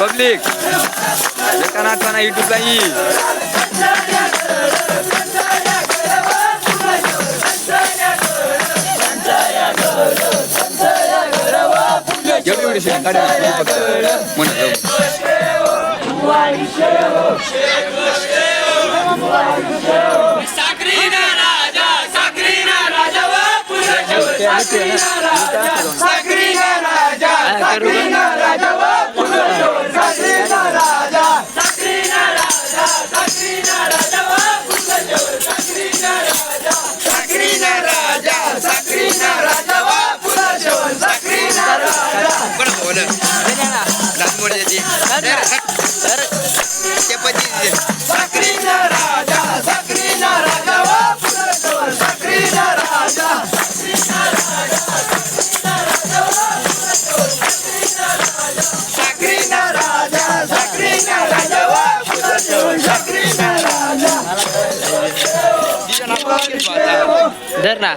Public नाचताना युट्यूबला येईल एवढी एवढी शिकाड म्हणतो साखरी राजा साखरी राजा साखरी राजा Derna.